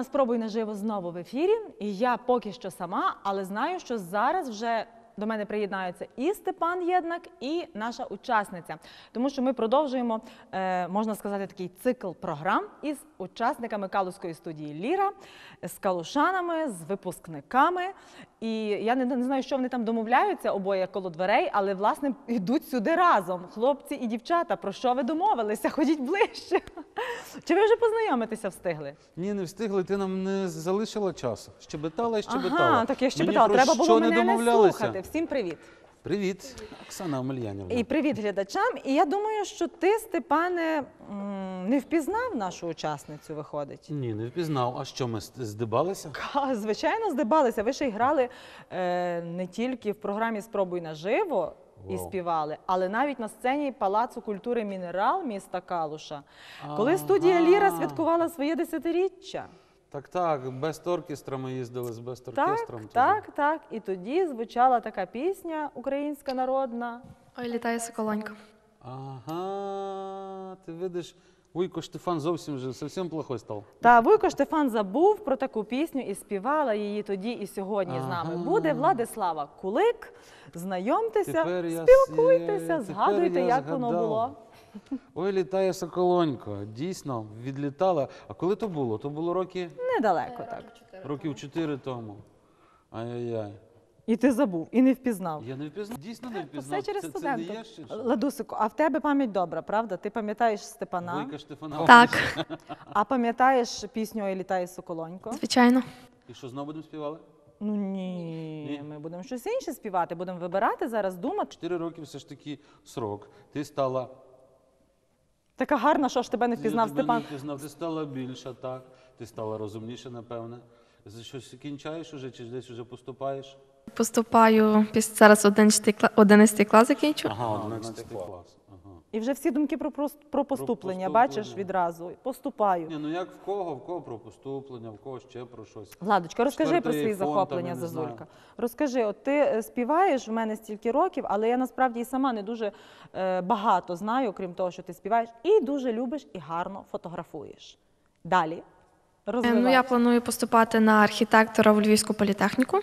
Програма Спробуй наживо знову в ефірі. І я поки що сама, але знаю, що зараз вже до мене приєднаються і Степан Єднак, і наша учасниця. Тому що ми продовжуємо, е, можна сказати, такий цикл програм із учасниками Калузької студії Ліра, з калушанами, з випускниками. І я не, не знаю, що вони там домовляються обоє коло дверей, але власне йдуть сюди разом. Хлопці і дівчата, про що ви домовилися? Ходіть ближче. Чи ви вже познайомитися встигли? Ні, не встигли, ти нам не залишила часу. Щебетала і щебетала. Ага, так я ще Мені про Треба що було не мене не домовлялися? слухати. Всім привіт. Привіт, Оксана Омельянівна. І привіт глядачам. І я думаю, що ти, Степане, м, не впізнав нашу учасницю, виходить. Ні, не впізнав. А що, ми здибалися? Ка- Звичайно, здибалися. Ви ще й грали е, не тільки в програмі Спробуй наживо і Вау. співали, але навіть на сцені Палацу культури Мінерал міста Калуша, коли студія Ага. Ліра святкувала своє десятиріччя. Так, так, без оркестра ми їздили з без Так, оркестром. туди. так, так. І тоді звучала така пісня українська народна. Ой, літає соколонька. Ага, ти видиш, Вуйко Штефан зовсім вже зовсім плохой став. Та Вуйко Штефан забув про таку пісню і співала її тоді і сьогодні з нами. Буде Владислава Кулик. Знайомтеся, Тепер я спілкуйтеся, тепер згадуйте, я як воно було. Ой, літає соколонько. Дійсно, відлітала. А коли то було? То було роки, Недалеко так. років чотири тому. Ай-яй-яй. І ти забув, і не впізнав. Я не впізнав. Дійсно не впізнав. Все через це, це не студентів. є ще? чи? Ладусику, а в тебе пам'ять добра, правда? Ти пам'ятаєш Степана, Вуйка Штефана. Так, а пам'ятаєш пісню «Ой, літає соколонько? звичайно. І що знову будемо співали? Ну ні, Ні? ми будемо щось інше співати, будемо вибирати зараз, думати. Чотири роки все ж таки срок. Ти стала. Така гарна, що ж тебе не впізнав Я тебе Степан. Не впізнав. Ти стала більша, так. Ти стала розумніша, напевне. За щось кінчаєш уже, чи десь вже поступаєш? Поступаю після зараз 11 клас, 11 клас закінчу. Ага, 11 клас. І вже всі думки про, прос- про поступлення, поступлення. бачиш відразу. Поступаю. Ні, ну як в кого? В кого про поступлення, в кого ще про щось. Владочка, розкажи про Четвертий свої фонд, захоплення, я Зазулька. Розкажи, от ти е, співаєш в мене стільки років, але я насправді і сама не дуже е, багато знаю, крім того, що ти співаєш, і дуже любиш і гарно фотографуєш. Далі. Е, Ну, я планую поступати на архітектора в Львівську політехніку.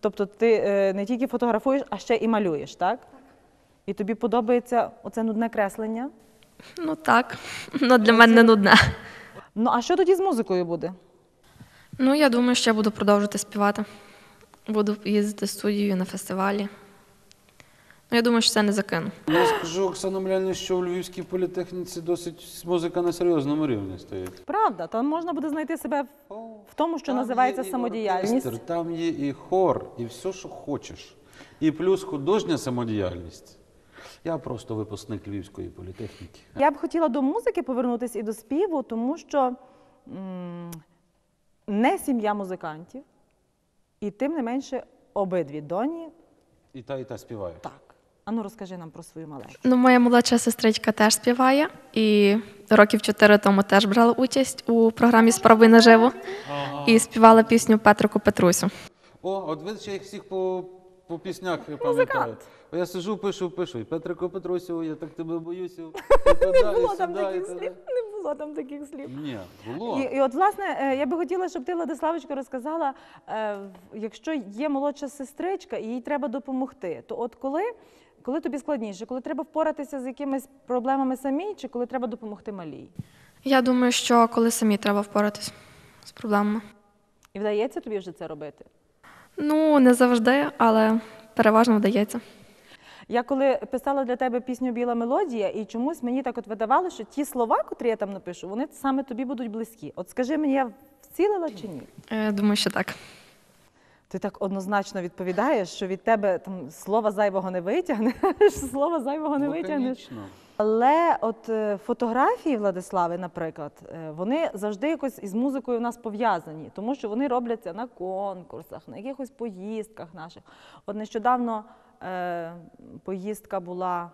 Тобто ти е, не тільки фотографуєш, а ще і малюєш, так? І тобі подобається оце нудне креслення. Ну так, ну для мене не нудне. Ну а що тоді з музикою буде? Ну, я думаю, що я буду продовжувати співати. Буду їздити в студію на фестивалі. Ну, я думаю, що це не закину. Я скажу, Оксана Млянівна, що в Львівській політехніці досить музика на серйозному рівні стоїть. Правда, там можна буде знайти себе в, в тому, що Там називається є самодіяльність. оркестр, Там є і хор, і все, що хочеш. І плюс художня самодіяльність. Я просто випускник Львівської політехніки. Я б хотіла до музики повернутися і до співу, тому що м, не сім'я музикантів, і тим не менше обидві доні. І та, і та співає. Так. Ану, розкажи нам про свою маленьку. Ну, моя молодша сестричка теж співає, і років чотири тому теж брала участь у програмі Спробуй наживо і співала пісню Петрику Петрусю. О, от ви ще їх всіх по, по піснях пам'ятаю. Бо Я сижу, пишу, пишу. І Петрику Петрусю, я так тебе боюся. Не було там таких слів. Не було там таких слів. Ні, було. І, і от, власне, е, я би хотіла, щоб ти, Владиславочко, розказала, е, якщо є молодша сестричка і їй треба допомогти, то от коли, коли тобі складніше, коли треба впоратися з якимись проблемами самій, чи коли треба допомогти малій? Я думаю, що коли самі треба впоратись з проблемами. І вдається тобі вже це робити? Ну, не завжди, але переважно вдається. Я коли писала для тебе пісню Біла мелодія, і чомусь мені так от видавало, що ті слова, котрі я там напишу, вони саме тобі будуть близькі. От скажи мені, я вцілила чи ні? Е, Думаю, що так. Ти так однозначно відповідаєш, що від тебе там слова зайвого не витягнеш, слова зайвого не витягнеш. Але от е, фотографії Владислави, наприклад, е, вони завжди якось із музикою в нас пов'язані, тому що вони робляться на конкурсах, на якихось поїздках наших. От нещодавно е, поїздка була,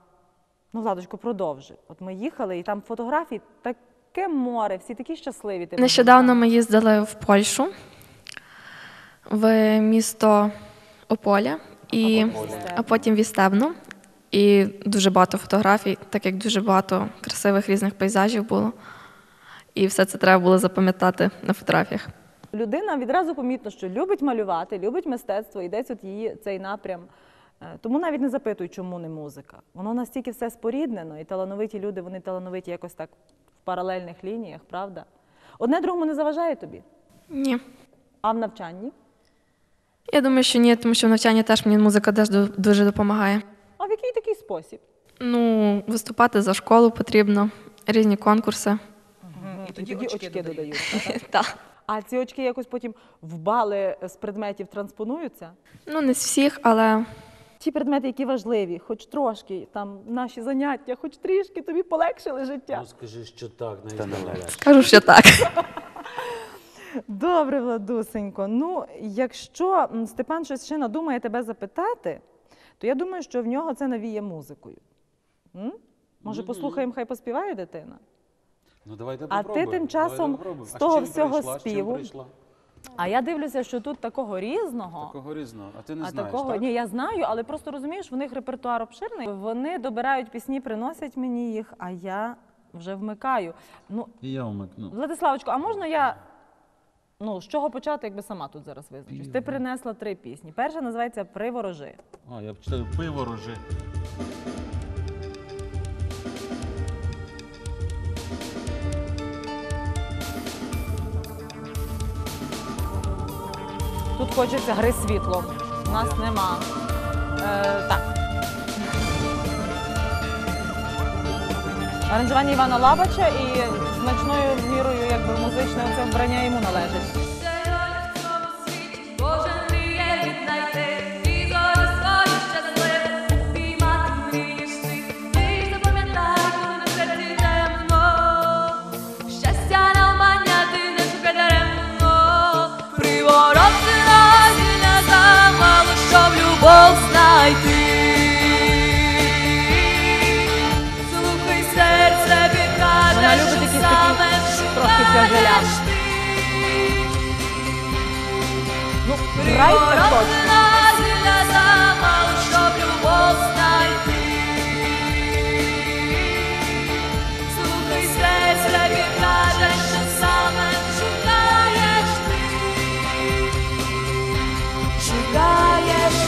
ну, Владочко, продовжи. От ми їхали, і там фотографії таке море, всі такі щасливі. ти Нещодавно ми їздили в Польщу, в місто Ополя, і, а потім Вістебно. І дуже багато фотографій, так як дуже багато красивих різних пейзажів було. і все це треба було запам'ятати на фотографіях. Людина відразу помітно, що любить малювати, любить мистецтво, і десь от її цей напрям. Е, Тому навіть не запитуй, чому не музика. Воно настільки все споріднено, і талановиті люди, вони талановиті якось так в паралельних лініях, правда? Одне другому не заважає тобі, Ні. а в навчанні. Я думаю, що ні, тому що в навчанні теж мені музика теж дуже допомагає. А в який такий спосіб? Ну, виступати за школу потрібно, різні конкурси. І тоді, очки, додають. так? Так. А ці очки якось потім в бали з предметів транспонуються? Ну, не з всіх, але Ті предмети, які важливі, хоч трошки, там наші заняття, хоч трішки тобі полегшили життя. Ну скажи, що так, навіть кажу, що так. Добре, Владусенько. Ну, якщо Степан щось ще надумає тебе запитати, то я думаю, що в нього це навіє музикою. М? Може, Мгм. послухаємо, хай поспіває дитина? Ну давайте А ти попробуємо. тим часом давайте попробуємо. з А того чим всього прийшла? З чим співу прийшла? А я дивлюся, що тут такого різного. Такого різного. А ти не а знаєш, такого так? ні, я знаю, але просто розумієш, в них репертуар обширний. Вони добирають пісні, приносять мені їх, а я вже вмикаю. Ну, І я вмикну. Владиславочко, а можна я ну, з чого почати, якби сама тут зараз визначусь? Ти принесла три пісні. Перша називається Приворожи. А, я читаю пиво хочеться гри світло. У нас нема. Е, так. Аранжування Івана Лабача і значною мірою якби, музичне оце вбрання йому належить.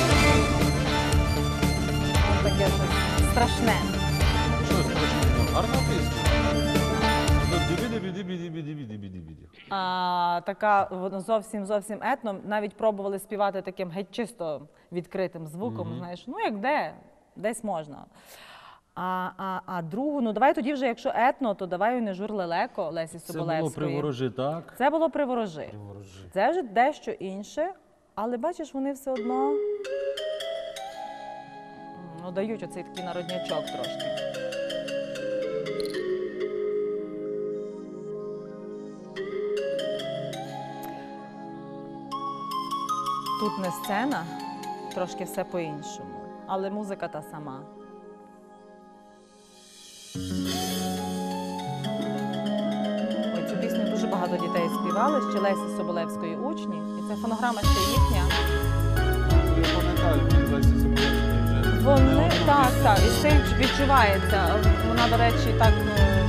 Ти. Ось таке щось страшне. Що страшного? Гарна пісня. А, така воно зовсім зовсім етно. Навіть пробували співати таким геть чисто відкритим звуком. Знаєш, ну як де, десь можна. А, а, а другу, ну давай тоді вже, якщо етно, то давай не жур лелеко Лесі Це було Соболевської. приворожи, так? Це було приворожи. Приворожи. Це вже дещо інше, але бачиш, вони все одно ну, дають оцей такий народнячок трошки. Тут не сцена, трошки все по-іншому, але музика та сама. Ой, цю пісню дуже багато дітей співали, ще Лесі Соболевської учні, і це фонограма ще їхня. Я пам'ятаю, Лесі Соболевської вже. Вони так, так, і стиль відчувається. Вона, до речі, так е,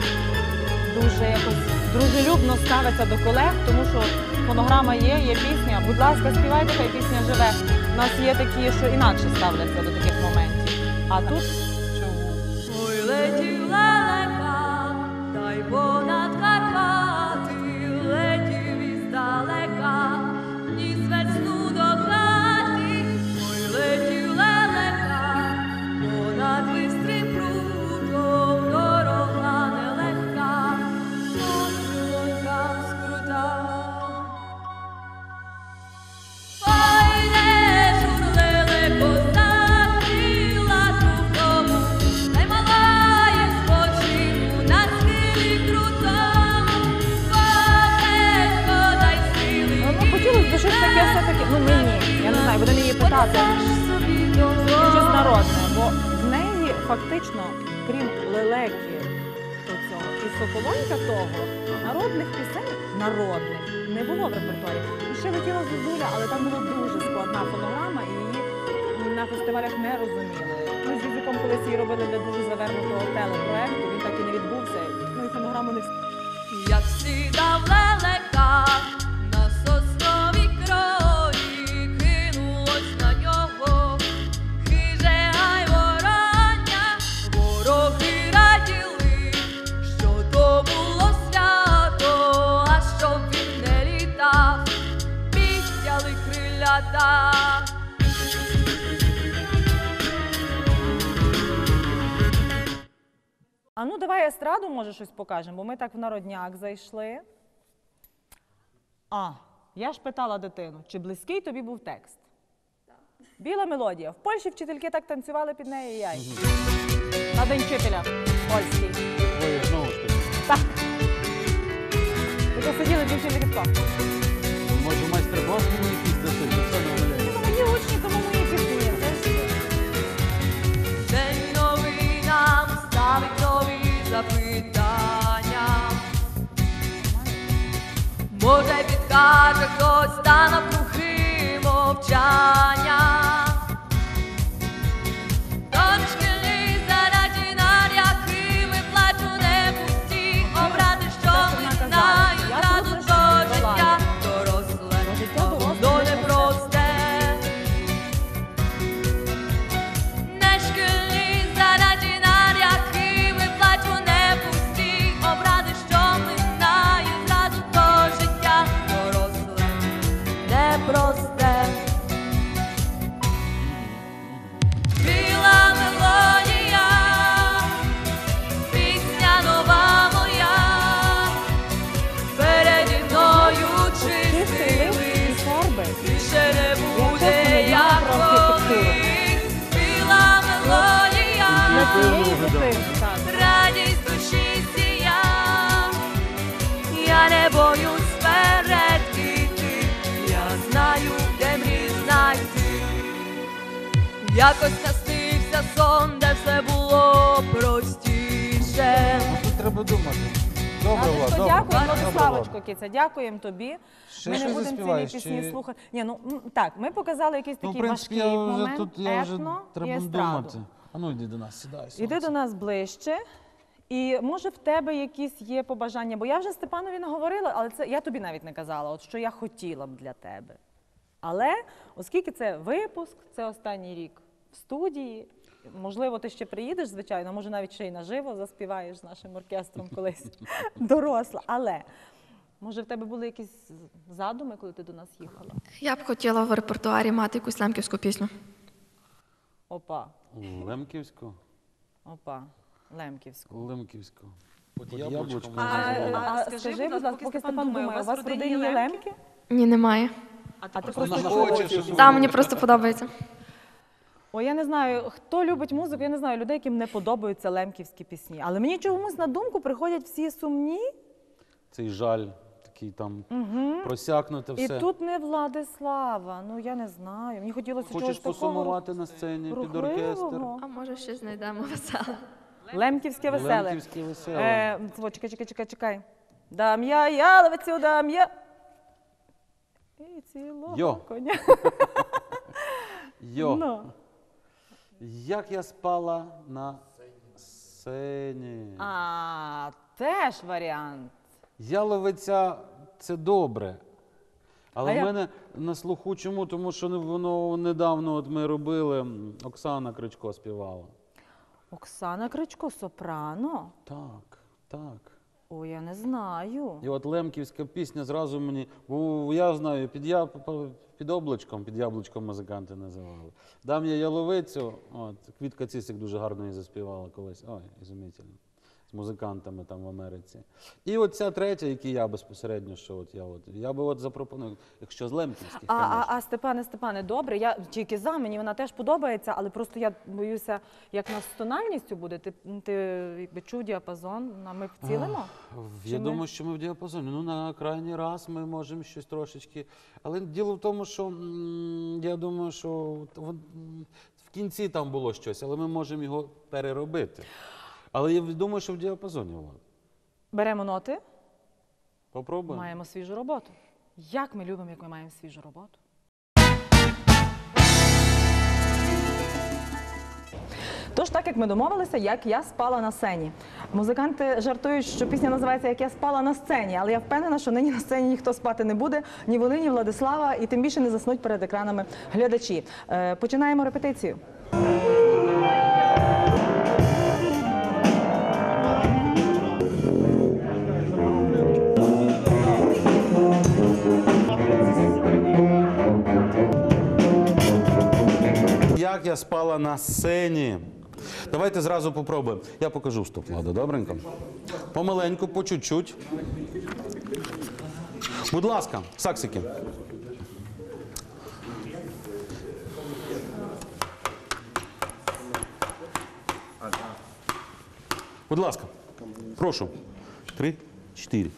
дуже якось дружелюбно ставиться до колег, тому що фонограма є, є пісня. Будь ласка, співайте, хай пісня живе. У нас є такі, що інакше ставляться до таких моментів. А тут Ой, летів лелека, дай й Ми з Юзиком колись робили для дуже завернутого телепроекту, він так і не відбувся. Ну і фонограму не всі. Як сідав лелека А ну давай естраду, може, щось покажемо, бо ми так в народняк зайшли. А, я ж питала дитину, чи близький тобі був текст? Біла мелодія. В Польщі вчительки так танцювали під неї і я. На день вчителя польський. Ой, знову ж таки. Так. Тако сиділи дівчинки тако. Може, майстер-клас мені Може, підкаже хтось та навкруги мовчання. Якось наснився сон, де все було простіше. Тут треба думати. Добре, Влад, Радочко, добре. дякую, Владиславочко, Влад. Киця, дякуємо тобі. Ще ми не щось будемо заспіваєш, пісні чи- слухати. Ні, ну м, так, ми показали якийсь Ну, в такий принципі, важкий я вже момент, тут я вже етно і треба естраду. думати. А ну йди до нас, сідай. Іди сонце. до нас ближче. І може в тебе якісь є побажання, бо я вже Степанові наговорила, але це я тобі навіть не казала, от що я хотіла б для тебе. Але оскільки це випуск, це останній рік в студії, можливо, ти ще приїдеш, звичайно, може навіть ще й наживо заспіваєш з нашим оркестром колись доросла. Але може в тебе були якісь задуми, коли ти до нас їхала? Я б хотіла в репертуарі мати якусь лемківську пісню. Опа, Лемківську. опа, Лемківську. Лемківську. Під яблучком. А, А, а, скажи, будь ласка, поки Степан думає, у вас в родині є лемки? Ні, немає. А ти просто хоче, щоб Та мені просто подобається. Ой, я не знаю, хто любить музику, я не знаю людей, яким не подобаються лемківські пісні. Але мені чомусь на думку приходять всі сумні, цей жаль, такий там просякнути все. і тут не Владислава. Ну я не знаю. Мені хотілося Хочеш чогось такого посумувати на сцені під оркестр. А може ще знайдемо веселе. Лемківське веселе. Лемківське веселе. Е, о, чекай, чекай, чекай, чекай. Дам я яловицю, дам я. І цілого Йо. коня. Йо, Ну. Як я спала на сцені. А, теж варіант. Яловиця це добре. Але А в я- мене на слуху чому? Тому що не- воно недавно от ми робили, м, Оксана Кричко співала. Оксана Кричко, сопрано. Так, так. Ой, я не знаю. І от лемківська пісня зразу мені, бо я знаю, під, я, під облачком, під яблучком музиканти називали. Дам я яловицю, от, Квітка Цісик дуже гарно її заспівала колись. Ой, ізумітельно. З музикантами там в Америці. І от ця третя, які я безпосередньо, що от я от, я би от запропонував, якщо з лемківських, А, а, а Степане, Степане, добре, я тільки за, мені вона теж подобається, але просто я боюся, як нас з тональністю буде. Ти, ти якби чув діапазон, а ми вцілимо? Я ми- думаю, що ми в діапазоні. Ну, на крайній раз ми можемо щось трошечки. Але діло в тому, що м, я думаю, що от вон- м, в кінці там було щось, але ми можемо його переробити. Але я думаю, що в діапазоні Влад. Беремо ноти, Попробуємо. маємо свіжу роботу. Як ми любимо, як ми маємо свіжу роботу. Тож, так як ми домовилися, як я спала на сцені. Музиканти жартують, що пісня називається Як я спала на сцені, але я впевнена, що нині на сцені ніхто спати не буде, ні вони, ні Владислава, і тим більше не заснуть перед екранами глядачі. Е, починаємо репетицію. Як я спала на сцені. Давайте зразу попробуємо. Я покажу стоп, Влада, добренько. Помаленьку, по чуть-чуть. Будь ласка, саксики. Будь ласка, прошу. Три, чотири.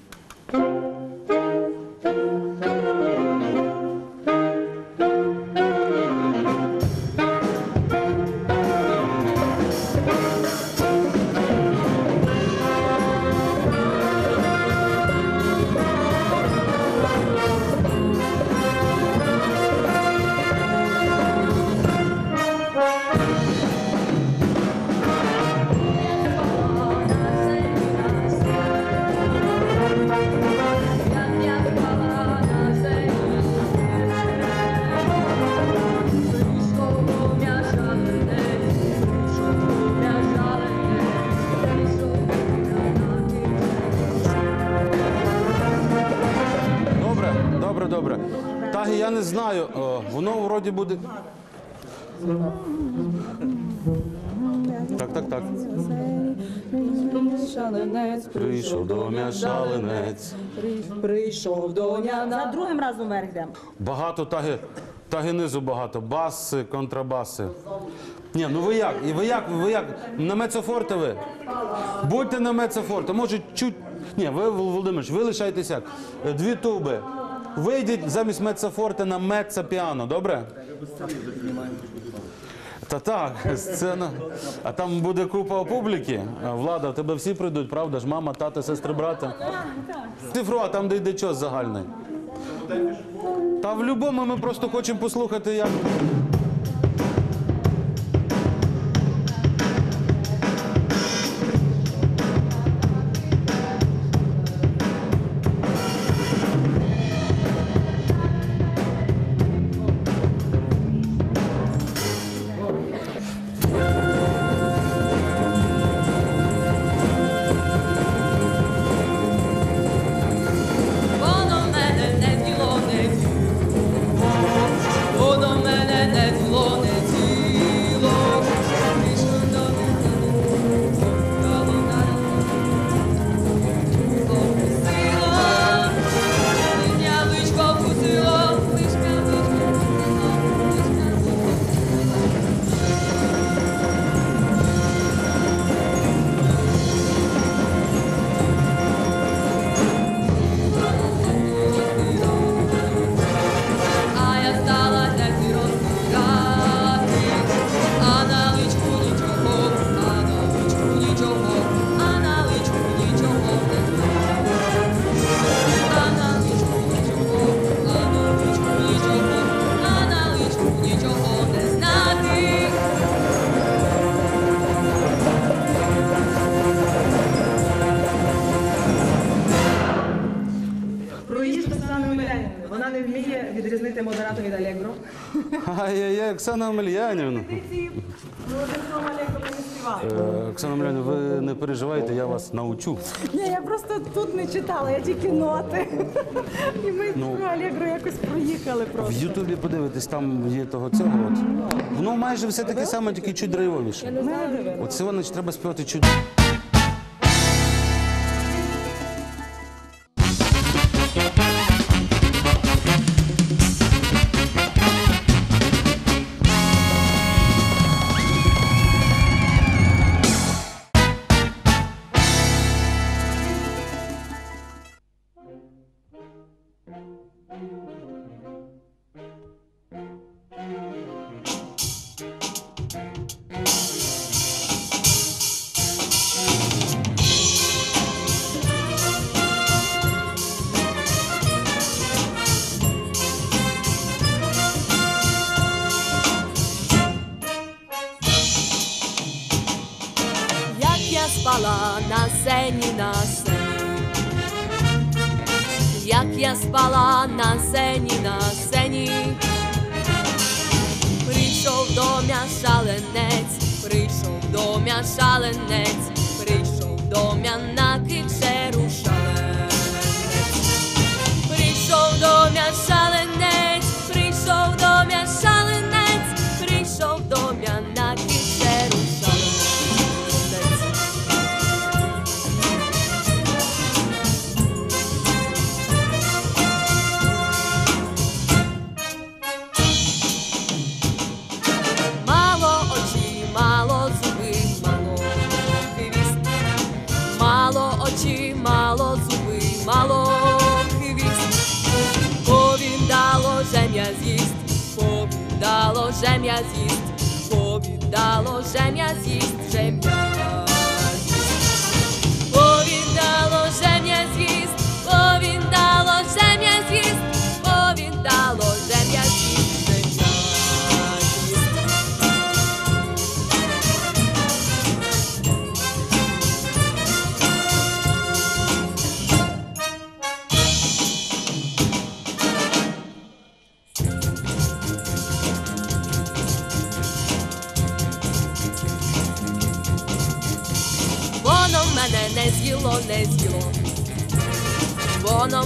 Вроді буде. Так, так, так. Шаленець Прийшов до мене шаленець. прийшов до За другим разом вверх йдемо. Багато таги. Таги низу багато. Баси, контрабаси. Ні, ну ви як? І ви як? Ви як? На мецофорте ви? Будьте на мецофорте. Може, чуть. Ні, ви, Володимирович, ви лишайтесь як? Е, Дві туби. Вийдіть замість мецофорте на мецо-піано, добре? Та так, сцена. А там буде купа публіки. Влада, в тебе всі прийдуть, правда ж? Мама, тата, сестри, брата. Цифру, а там де йде час загальний. Та в будь-якому ми просто хочемо послухати, як. Модерату. Ай-яй-яй, Оксана Омельянівна. Е, Оксана Омельянівна, ви не переживайте, я вас научу. Ні, я просто тут не читала, я тільки ноти. І ми Ну. про Алегро якось проїхали В просто. Ютубі подивитись, там є того цього. От. Воно майже все таке саме, тільки чуть драйвовіше. Оце воно треба співати чуть.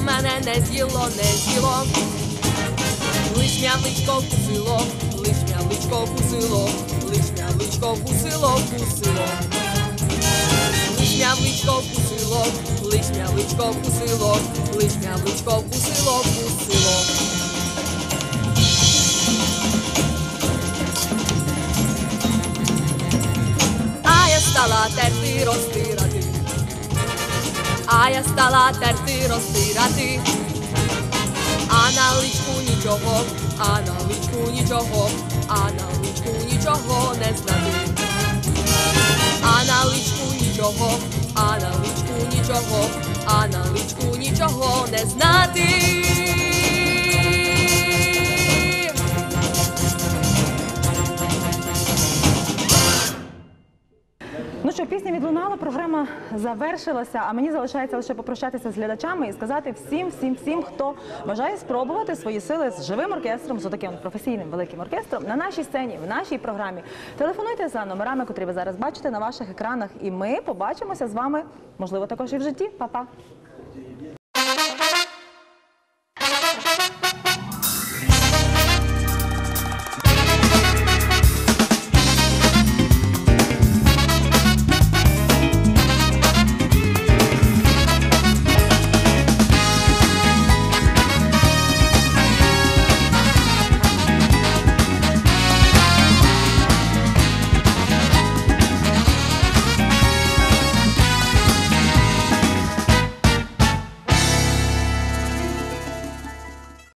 Мене не з'їло, не з'їло. Лиш м'явичко вкусило, лиш м'явичко вкусило, лиш м'явичко вкусило, вкусило. Лиш м'явичко вкусило, лиш м'явичко вкусило, лиш вкусило. А я стала терти розтирати. А я стала терти розтирати. А на личку нічого, а на личку нічого, а на личку нічого не знати. А на личку нічого, а на личку нічого, а на личку нічого не знати. Що, пісня відлунала, програма завершилася. А мені залишається лише попрощатися з глядачами і сказати всім, всім, всім, хто бажає спробувати свої сили з живим оркестром, з таким професійним великим оркестром на нашій сцені, в нашій програмі. Телефонуйте за номерами, котрі ви зараз бачите на ваших екранах, і ми побачимося з вами, можливо, також і в житті. Па-па!